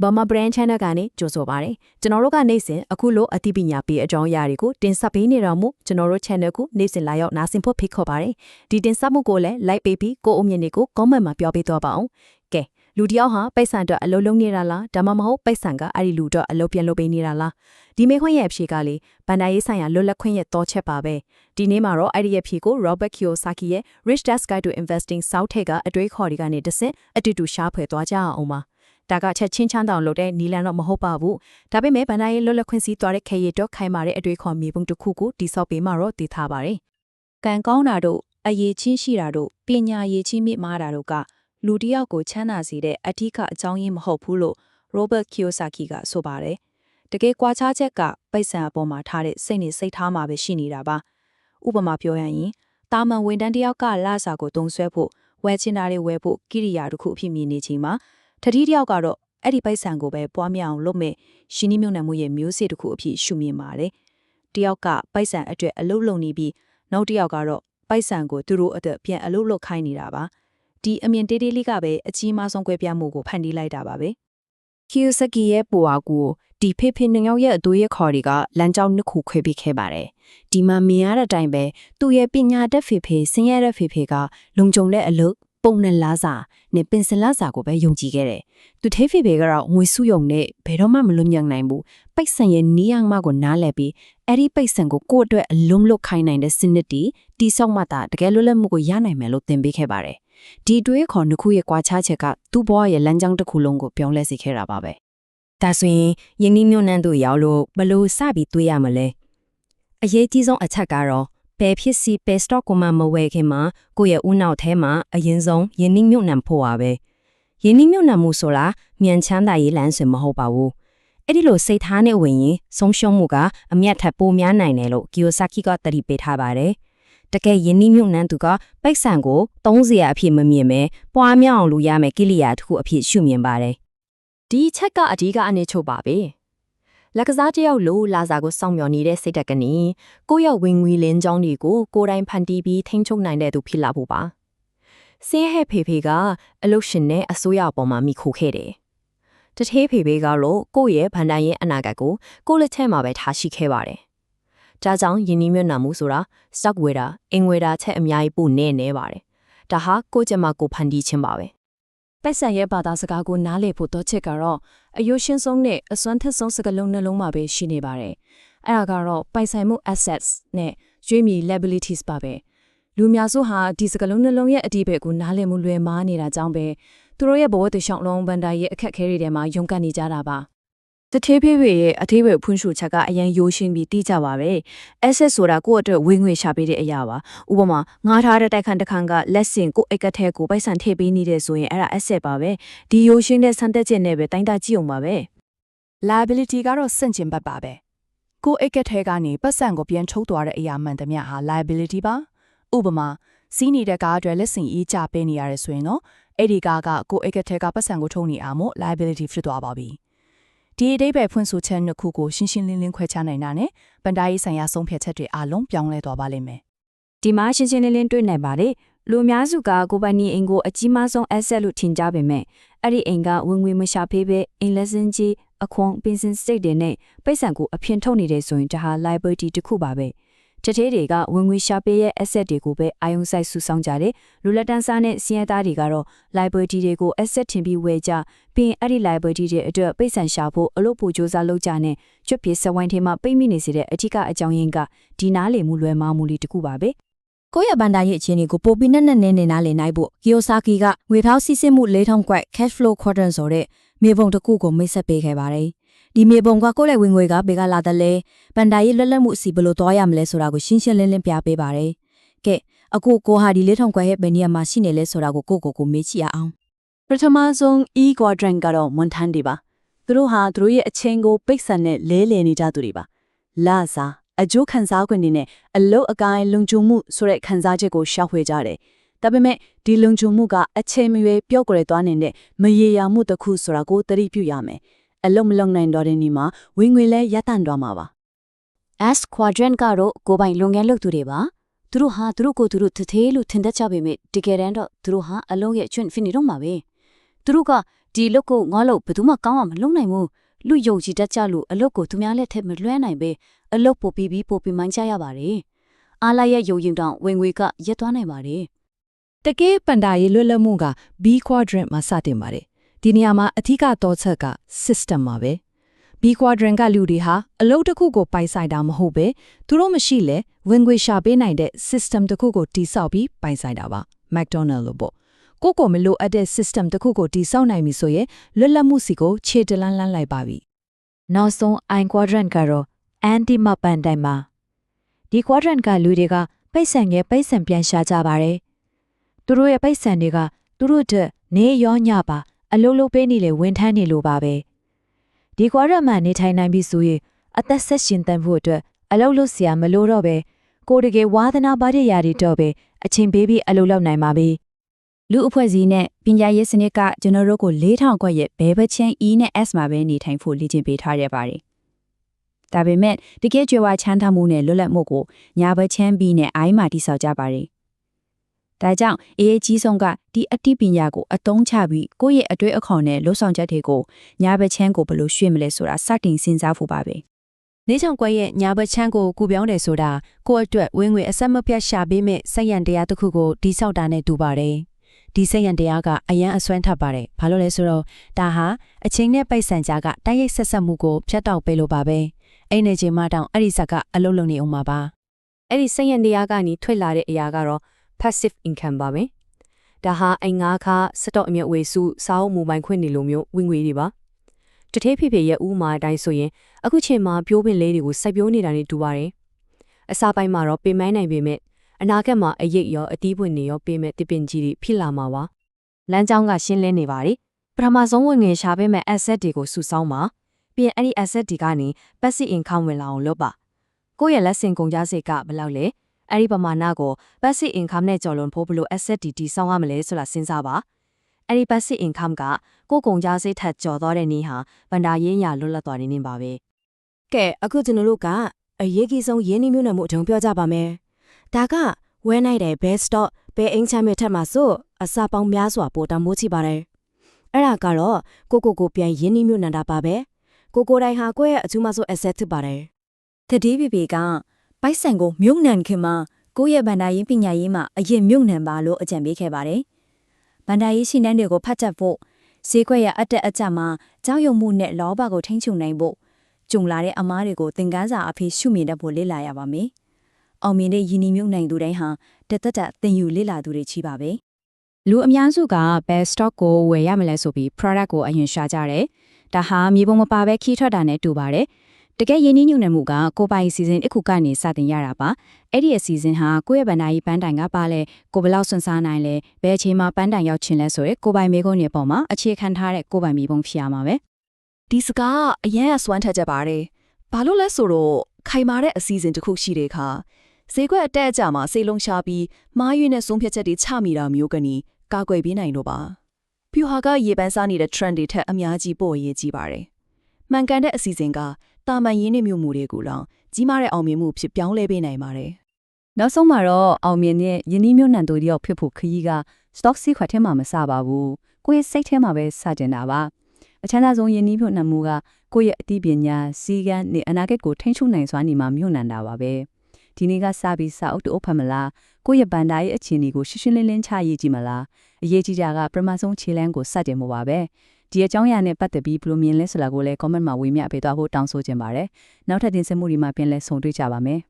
Burma Brand Channel ကနေကြိုဆိုပါရစေ။ကျွန်တော်တို့ကနေ့စဉ်အခုလိုအသိပညာပေးအကြောင်းအရာတွေကိုတင်ဆက်ပေးနေတော့မို့ကျွန်တော်တို့ channel ကိုနေ့စဉ်လာရောက်နားဆင်ဖို့ဖိတ်ခေါ်ပါရစေ။ဒီတင်ဆက်မှုကိုလည်း like ပေးပြီးကိုယ့်အမြင်တွေကို comment မှာပြောပေးတော့ပါအောင်။ကဲလူတစ်ယောက်ဟာပိတ်ဆန်အတွက်အလုပ်လုပ်နေတာလားဒါမှမဟုတ်ပိတ်ဆန်ကအဲ့ဒီလူအတွက်အလုပ်ပြန်လုပ်ပေးနေတာလားဒီမေခွင့်ရဲ့အဖြေကလေဗန်ဒါရေးဆိုင်ရာလွတ်လပ်ခွင့်ရဲ့တောချက်ပါပဲဒီနေ့မှာတော့အဲ့ဒီရဲ့ဖြေကို Robert Kiyosaki ရဲ့ Rich Dad Guide to Investing စောက်ထက်ကအတွေးခေါ်တွေကနေတဆင့်အတူတူရှားဖွယ်သွားကြအောင်ပါ ဒါကချက်ချင်းချမ်းတောင်လုပ်တဲ့နီလန်တော့မဟုတ်ပါဘူးဒါပေမဲ့ဗန်ဒါရေးလွတ်လပ်ခွင့်စီးသွားတဲ့ခေရတော့ခိုင်မာတဲ့အတွေးခေါ်မြေပုံတစ်ခုကိုတိဆောက်ပေးမှတော့တည်ထားပါတယ်ကံကောင်းတာတို့အရေးချင်းရှိတာတို့ပညာရေးချင်းမြင့်မားတာတို့ကလူတစ်ယောက်ကိုချမ်းသာစေတဲ့အထူးအကြောင်းရင်းမဟုတ်ဘူးလို့ Robert Kiyosaki ကဆိုပါတယ်။တကယ်ကွာခြားချက်ကပိတ်ဆံအပေါ်မှာထားတဲ့စိတ်နဲ့စိတ်ထားမှာပဲရှိနေတာပါ။ဥပမာပြောရရင်တာမန်ဝန်တန်းတစ်ယောက်ကလစာကိုတုံဆွဲဖို့ဝယ်ချင်တာတွေဝယ်ဖို့ကိရိယာတစ်ခုအဖြစ်မြင်နေချိန်မှာ တတိတစ်ယောက်ကတော့အဲ့ဒီပိတ်ဆံကိုပဲပွားများအောင်လုပ်မဲ့ရှင်နီမြုံနယ်မှုရဲ့မျိုးစေ့တစ်ခုအဖြစ်ရှုမြင်ပါတယ်။တစ်ယောက်ကပိတ်ဆံအတွက်အလုပ်လုပ်နေပြီးနောက်တစ်ယောက်ကတော့ပိုက်ဆံကိုသူတို့အတွက်ပြန်အလုပ်လုပ်ခိုင်းနေတာပါဒီအမြင်တေးသေးလေးကပဲအကြီးမားဆုံးကွဲပြားမှုကိုဖန်တီးလိုက်တာပါပဲ Kiyosaki ရဲ့ပူဝါကိုဒီဖေဖေနှငေါက်ရဲ့အသွေးရခေါ်တွေကလမ်းကြောင်းနှစ်ခုခွဲပေးခဲ့ပါတယ်။ဒီမှာမြင်ရတဲ့အတိုင်းပဲသူ့ရဲ့ပညာတတ်ဖေဖေဆင်းရဲတဲ့ဖေဖေကလုံခြုံတဲ့အလုပ် ပုံနဲ့လားစာနဲ့ပင်စင်လားစာကိုပဲယုံကြည်ခဲ့တယ်။သူထေးဖေဖေကတော့ငွေစုယုံနဲ့ဘယ်တော့မှမလွတ်မြောက်နိုင်ဘူး။ပိတ်ဆန်ရဲ့နီးအောင်မကိုနားလည်ပြီးအဲ့ဒီပိတ်ဆန်ကိုကိုယ့်အတွက်အလုံးလုတ်ခိုင်းနိုင်တဲ့စနစ်တီတိဆောက်မှသာတကယ်လွတ်လပ်မှုကိုရနိုင်မယ်လို့သင်ပေးခဲ့ပါတယ်။ဒီအတွေးခေါ်နှစ်ခုရဲ့ကွာခြားချက်ကသူ့ဘဝရဲ့လမ်းကြောင်းတစ်ခုလုံးကိုပြောင်းလဲစေခဲ့တာပါပဲ။ဒါဆိုရင်ယင်းနှမြုံနှံတို့ရောက်လို့ဘလို့စပြီးတွေးရမလဲအရေးကြီးဆုံးအချက်ကတော့ ဘယ်ဖြစ်စီဘယ် stock ကိုမှမဝယ်ခင်မှာကိုယ့်ရဲ့ဦးနောက်ထဲမှာအရင်ဆုံးယင်းနှမြုံနှံဖို့ပါပဲယင်းနှမြုံနှံမှုဆိုတာမြန်ချမ်းသာရေးလမ်းစဉ်မဟုတ်ပါဘူးအဲ့ဒီလိုစိတ်ထားနဲ့ဝင်ရင်ဆုံးရှုံးမှုကအမျက်ထပ်ပိုများနိုင်တယ်လို့ကီယိုဆာကီကတတိပေးထားပါတယ်တကယ်ယင်းနှမြုံနှံသူကပိတ်ဆန်ကို30ရာအဖြစ်မမြင်ပဲပွားမြောက်အောင်လုပ်ရမယ်ကိရိယာတစ်ခုအဖြစ်ရှုမြင်ပါတယ်ဒီချက်ကအဓိကအနေချုပ်ပါပဲ လက်ကစားတစ်ယောက်လိုလာစာကိုစောင့်မျှော်နေတဲ့စိတ်တက်ကနီကိုယ့်ရဲ့ဝင်ငွေလင်းကြောင်းတွေကိုကိုယ်တိုင်ဖန်တီးပြီးထိန်းချုပ်နိုင်တဲ့သူဖြစ်လာဖို့ပါစင်းဟဲဖေဖေကအလုတ်ရှင်နဲ့အစိုးရအပေါ်မှာမိခိုခဲ့တယ်တထေးဖေဖေကတော့ကိုယ့်ရဲ့ဗန်ဒန်ရဲ့အနာဂတ်ကိုကိုယ့်လက်ထဲမှာပဲထားရှိခဲ့ပါတယ်ဒါကြောင့်ယင်းနှမြတ်နာမှုဆိုတာ stock ဝယ်တာအင်ဝယ်တာချက်အများကြီးပိုနေနေပါတယ်ဒါဟာကိုယ့်ချက်မှာကိုယ်ဖန်တီးခြင်းပါပဲ ပိုက်ဆံရဲ့ဘာသာစကားကိုနားလည်ဖို့တော့ချက်ကတော့အယိုရှင်းဆုံးနဲ့အစွမ်းထက်ဆုံးစကားလုံးနှလုံးမှာပဲရှိနေပါတယ်။အဲ့ဒါကတော့ပိုက်ဆိုင်မှု assets နဲ့ရွေးမြီ liabilities ပါပဲ။လူများစုဟာဒီစကားလုံးနှလုံးရဲ့အတိပ္ပယ်ကိုနားလည်မှုလွယ်မားနေတာကြောင့်ပဲသူတို့ရဲ့ဘဝတည်ရှောင်းလုံးဗန်ဒါရဲ့အခက်အခဲတွေထဲမှာယုံကပ်နေကြတာပါ။တ ထေးဖေးဖေရဲ့အသေးပဲဖွင့်ရှုချက်ကအရင်ရိုးရှင်းပြီးတိကျပါပဲ။ asset ဆိုတာကိုယ့်အတွက်ဝင်ငွေရှာပေးတဲ့အရာပါ။ဥပမာငားထားတဲ့တိုက်ခန်းတစ်ခန်းကလက်စင်ကိုယ့်အိတ်ကထဲကိုပိုက်ဆံထည့်ပေးနေတဲ့ဆိုရင်အဲ့ဒါ asset ပါပဲ။ဒီရိုးရှင်းတဲ့စံတက်ချက်နဲ့ပဲတိုင်းတာကြည့်အောင်ပါပဲ။ liability ကတော့စန့်ကျင်ဘက်ပါပဲကိုယ့်အိတ်ကက်ထဲကနေပတ်စံကိုပြန်ထုတ်သွားတဲ့အရာမှန်သမျှဟာ liability ပါဥပမာစီးနေတဲ့ကားအတွက်လက်စင်အေးချပေးနေရတယ်ဆိုရင်တော့အဲ့ဒီကားကကိုယ့်အိတ်ကက်ထဲကပတ်စံကိုထုတ်နေအောင်မို့ liability ဖြစ်သွားပါပြီ ဒီအတိတ်ပဲဖွင့်ဆိုချက်နှစ်ခုကိုရှင်းရှင်းလင်းလင်းခွဲခြားနိုင်တာနဲ့ပန်ဒါရေးဆိုင်ရာဆုံးဖြတ်ချက်တွေအလုံးပြောင်းလဲသွားပါလိမ့်မယ်ဒီမှာရှင်းရှင်းလင်းလင်းတွေ့နိုင်ပါတယ်လူအများစုကကိုယ်ပိုင်နေအိမ်ကိုအကြီးမားဆုံး asset လို့ထင်ကြပေမဲ့အဲ့ဒီအိမ်ကဝင်ငွေမရှာဖေးပဲအိမ်လက်စင်းကြီးအခွန်ပင်စင်စတိတ်တွေနဲ့ပိတ်ဆံကိုအပြင်ထုတ်နေတဲ့ဆိုရင်ဒါဟာ liability တစ်ခုပါပဲ တထဲတွေကဝင်ငွေရှာပေးရဲ့ asset တွေကိုပဲအာယုံစိုက်စုဆောင်ကြတယ်လူလက်တန်းစားနဲ့စီးရဲသားတွေကတော့ liability တွေကို asset ထင်ပြီးဝယ်ကြပြီးရင်အဲ့ဒီ liability တွေအတွက်ပိတ်ဆံရှာဖို့အလို့ပိုစ조사လုပ်ကြနဲ့ကျွတ်ပြေစဝိုင်းထဲမှာပိတ်မိနေစေတဲ့အထူးအကြောင်းရင်းကဒီနားလေမှုလွယ်မှားမှုလေးတစ်ခုပါပဲကိုယ့်ရဲ့ဘန်ဒါရဲ့အခြေအနေကိုပိုပြီးနဲ့နဲ့နဲ့နဲ့နားလည်နိုင်ဖို့ကီယိုဆာကီကငွေဖောက်စီးဆင်းမှု၄000ခွက် cash flow quadrant ဆိုတဲ့မြေပုံတစ်ခုကိုမိတ်ဆက်ပေးခဲ့ပါတယ်။ ဒီမြေပုံကကိုယ့်ရဲ့ဝင်ငွေကဘယ်ကလာတယ်လဲဘန်ဒါရဲ့လွတ်လပ်မှုအစီဘယ်လိုသွားရမလဲဆိုတာကိုရှင်းရှင်းလင်းလင်းပြပေးပါတယ်။ကဲအခုကိုဟာဒီ၄000ခွက်ရဲ့ဘယ်နေရာမှာရှိနေလဲဆိုတာကိုကိုကိုကိုမေးချရအောင်ပထမဆုံး e quadrant ကတော့ဝန်ထမ်းတွေပါသူတို့ဟာသူတို့ရဲ့အချင်းကိုပိတ်ဆန်နဲ့လဲလှယ်နေကြသူတွေပါလာစားအကျိုးခံစား권တွေနဲ့အလုတ်အကိုင်းလုံခြုံမှုဆိုတဲ့ခံစားချက်ကိုရှောက်ဝှေကြတယ်ဒါပေမဲ့ဒီလုံခြုံမှုကအချိန်မရွေးပျော့ကွယ်သွားနေတဲ့မရေရာမှုတစ်ခုဆိုတာကိုသတိပြုရမယ် အလုတ်မလုံနိုင်တော့တဲ့နေ့မှာဝင်ငွေလဲရပ်တန့်သွားမှာပါ S quadrant ကတော့ကိုယ်ပိုင်လုပ်ငန်းလုပ်သူတွေပါသူတို့ဟာသူတို့ကိုယ်သူတို့တသေးလို့ထင်တတ်ကြပေမဲ့တကယ်တမ်းတော့သူတို့ဟာအလုံးရဲ့အချွန့်ဖြစ်နေတော့မှာပဲသူတို့ကဒီအလုပ်ကိုငါလို့ဘယ်သူမှကောင်းအောင်မလုပ်နိုင်ဘူးလူယုံကြည်တတ်ကြလို့အလုပ်ကိုသူများလက်ထက်မလွှဲနိုင်ပဲအလုပ်ပို့ပြီးပြီးပို့ပြီးမှန်းကြရပါတယ်အားလိုက်ရဲ့ယုံရင်တောင်ဝင်ငွေကရက်သွားနိုင်ပါတယ်တကယ်ပန်ဒါရေးလွတ်လပ်မှုက B quadrant မှာစတင်ပါတယ် ဒီနေရာမှာအထူးကတော့ချက်က system မှာပဲ B quadrant ကလူတွေဟာအလုပ်တစ်ခုကိုပိုင်ဆိုင်တာမဟုတ်ပဲသူတို့မရှိလဲဝင်ငွေရှာပေးနိုင်တဲ့ system တစ်ခုကိုတည်ဆောက်ပြီးပိုင်ဆိုင်တာပါ McDonald လို့ပေါ့ကိုယ့်ကိုမလိုအပ်တဲ့ system တစ်ခုကိုတည်ဆောက်နိုင်ပြီဆိုရင်လွတ်လပ်မှုစီကိုခြေတလန်းလန်းလိုက်ပါပြီနောက်ဆုံး I quadrant ကတော့ anti မပန်တိုင်းမှာဒီ quadrant ကလူတွေကပိတ်ဆန်ငယ်ပိတ်ဆန်ပြန်ရှာကြပါတယ်သူတို့ရဲ့ပိတ်ဆန်တွေကသူတို့အတွက်နေရောညပါ အလုပ်လုပ်ပေးနေလေဝန်ထမ်းနေလို့ပါပဲဒီကွာရမှနေထိုင်နိုင်ပြီဆိုရင်အသက်ဆက်ရှင်သန်ဖို့အတွက်အလုပ်လုပ်စရာမလိုတော့ပဲကိုတကယ်ဝါသနာပါတဲ့ຢာတွေတော့ပဲအချိန်ပေးပြီးအလုပ်လုပ်နိုင်ပါပြီလူအဖွဲ့စည်းနဲ့ပညာရေးစနစ်ကကျွန်တော်တို့ကို4000ခွက်ရဲ့ဘဲဘချင်း E နဲ့ S မှာပဲနေထိုင်ဖို့လေ့ကျင့်ပေးထားရပါတယ်ဒါပေမဲ့တကယ်ကြွယ်ဝချမ်းသာမှုနဲ့လွတ်လပ်မှုကိုညာဘချမ်း B နဲ့ I မှာတိစောက်ကြပါတယ် ဒါကြောင့်အရေးကြီးဆုံးကဒီအတိပညာကိုအသုံးချပြီးကိုယ့်ရဲ့အတွေ့အခေါ်နဲ့လှုပ်ဆောင်ချက်တွေကိုညာဘချင်းကိုဘယ်လိုရွှေ့မလဲဆိုတာစတင်စဉ်းစားဖို့ပါပဲ။နေချောင်ကွက်ရဲ့ညာဘက်ချမ်းကိုကူပြောင်းတယ်ဆိုတာကိုယ့်အတွက်ဝင်ငွေအဆက်မပြတ်ရှာပေးမဲ့စက်ရန်တရားတစ်ခုကိုတိဆောက်တာနဲ့တူပါတယ်။ဒီစက်ရန်တရားကအရန်အစွမ်းထပ်ပါတယ်။ဘာလို့လဲဆိုတော့ဒါဟာအချိန်နဲ့ပိုက်ဆံကြားကတိုက်ရိုက်ဆက်ဆက်မှုကိုဖြတ်တောက်ပေးလို့ပါပဲ။အဲ့နေချိန်မှတောင်အဲ့ဒီဇက်ကအလုံးလုံးနေအောင်ပါပါအဲ့ဒီစိတ်ရတရားကနေထွက်လာတဲ့အရာကတော့ passive income ပါပဲ။ဒါဟာအိမ်ငါးခါစတော့အမြတ်ဝေစုစားအုပ်မူပိုင်ခွင့်နေလိုမျိုးဝင်ငွေတွေပါ။တထေးဖေဖေရဲ့ဥမာအတိုင်းဆိုရင်အခုချိန်မှာပြိုးပင်လေးတွေကိုစိုက်ပျိုးနေတာနဲ့တူပါတယ်။အစာပိုင်းမှာတော့ပင်မနိုင်ပေမဲ့အနာဂတ်မှာအရိပ်ရောအသီးပွင့်တွေရောပေးမဲ့တစ်ပင်ကြီးတွေဖြစ်လာမှာပါ။လမ်းကြောင်းကရှင်းလင်းနေပါပြီ။ပထမဆုံးဝင်ငွေရှာပေးမဲ့ asset တွေကိုစုဆောင်းပါ။ပြီးရင်အဲ့ဒီ asset တွေကနေ passive income ဝင်လာအောင်လုပ်ပါ။ကိုယ့်ရဲ့လက်ဆင့်ကုန်ကြစိတ်ကဘယ်လောက်လဲ။ အဲ့ဒီပမာဏကို passive income နဲ့ကြော်လွန်ဖို့ဘယ်လို asset တွေတည်ဆောက်ရမလဲဆိုတာစဉ်းစားပါ။အဲ့ဒီ passive income ကကိုယ့်ကုန်ကြစိတ်ထက်ကျော်သွားတဲ့နည်းဟာဗန္ဒာရင်းရလွတ်လပ်သွားနေနေပါပဲ။ကဲအခုကျွန်တော်တို့ကအရေးကြီးဆုံးရင်းနှီးမြှုပ်နှံမှုအထုံးပြောကြပါမယ်။ဒါကဝဲနိုင်တဲ့ best stock ဘယ်အင်ချမ်းမြထက်မှာဆိုအစာပေါင်းများစွာပိုတန်မိုးချပါတယ်။အဲ့ဒါကတော့ကိုကိုကိုပြန်ရင်းနှီးမြှုပ်နှံတာပါပဲ။ကိုကိုတိုင်းဟာကိုယ့်ရဲ့အချူမဆို asset ဖြစ်ပါတယ်။တတိပီပီက ပိုက်ဆံကိုမြုပ်နှံခင်မှာကိုယ့်ရဲ့ဗန္ဒာရေးပညာရေးမှာအရင်မြုပ်နှံပါလို့အကြံပေးခဲ့ပါတယ်။ဗန္ဒာရေးရှိနှန်းတွေကိုဖတ်တတ်ဖို့ဈေးကွက်ရအတက်အကျမှာကြောက်ရွံ့မှုနဲ့လောဘကိုထိန်းချုပ်နိုင်ဖို့ကြုံလာတဲ့အမားတွေကိုသင်ခန်းစာအဖြစ်ရှုမြင်တတ်ဖို့လေ့လာရပါမယ်။အောင်မြင်တဲ့ယဉ်နီမြုပ်နှံသူတိုင်းဟာတသက်တာသင်ယူလေ့လာသူတွေချီပါပဲ။လူအများစုကဘယ် stock ကိုဝယ်ရမလဲဆိုပြီး product ကိုအရင်ရှာကြတယ်။ဒါဟာမြေပုံမပါပဲခီးထွက်တာနဲ့တူပါတယ်။ တကယ်ရင်းနှီးညွှန်နယ်မှုကကိုပိုင်စီစဉ်တစ်ခုကနေစတင်ရတာပါအဲ့ဒီအစီအစဉ်ဟာကိုယ့်ရဲ့ဗန္ဒာယီပန်းတိုင်ကပါလဲကိုဘယ်လောက်စွန့်စားနိုင်လဲဘယ်အချိန်မှာပန်းတိုင်ရောက်ချင်လဲဆိုရဲကိုပိုင်မေကုန်းတွေပေါ်မှာအခြေခံထားတဲ့ကိုပိုင်မြေပုံဖြစ်ရမှာပဲဒီစကားကအရန်အစွမ်းထက်ကြပါတယ်။ဘာလို့လဲဆိုတော့ခိုင်မာတဲ့အစီအစဉ်တစ်ခုရှိတဲ့အခါဈေးကွက်အတက်အကျမှာစိတ်လုံးရှားပြီးမားရွေးနဲ့ဆုံးဖြတ်ချက်တွေချမိတာမျိုးကနီကာကွယ်ပေးနိုင်လို့ပါ။ဖြူဟာကရေပန်းစားနေတဲ့ trend တွေထက်အများကြီးပို့ရေးကြီးပါတယ်။မှန်ကန်တဲ့အစီအစဉ်က တာမန်ရင်းနှီးမြှုပ်မှုတွေကိုလောင်ကြီးမားတဲ့အောင်မြင်မှုဖြစ်ပြောင်းလဲပေးနိုင်ပါတယ်။နောက်ဆုံးမှာတော့အောင်မြင်တဲ့ယင်းနှီးမြှုပ်နှံသူတယောက်ဖြစ်ဖို့ခရီးက stock စီးခွက်ထဲမှာမစပါဘူးကိုယ့်ရဲ့စိတ်ထဲမှာပဲစတင်တာပါအချမ်းသာဆုံးယင်းနှီးမြှုပ်နှံမှုကကိုယ့်ရဲ့အသိပညာစီကံနဲ့အနာဂတ်ကိုထိန်းချုပ်နိုင်စွာနေမှာမြှုပ်နှံတာပါပဲဒီနေ့ကစပြီးစာအုပ်တို့ဖတ်မလားကိုယ့်ရဲ့ဗန်ဒါရဲ့အခြေအနေကိုရှင်းရှင်းလင်းလင်းချရေးကြည့်မလားအရေးကြီးတာကပထမဆုံးခြေလှမ်းကိုစတင်မှုပါပဲ ဒီအကြောင်းအရာနဲ့ပတ်သက်ပြီးဘယ်လိုမြင်လဲဆိုတာကိုလည်း comment မှာဝေမျှပေးသွားဖို့တောင်းဆိုချင်ပါတယ်နောက်ထပ်တင်ဆက်မှုတွေမှာပြန်လည်ဆုံတွေ့ကြပါမယ်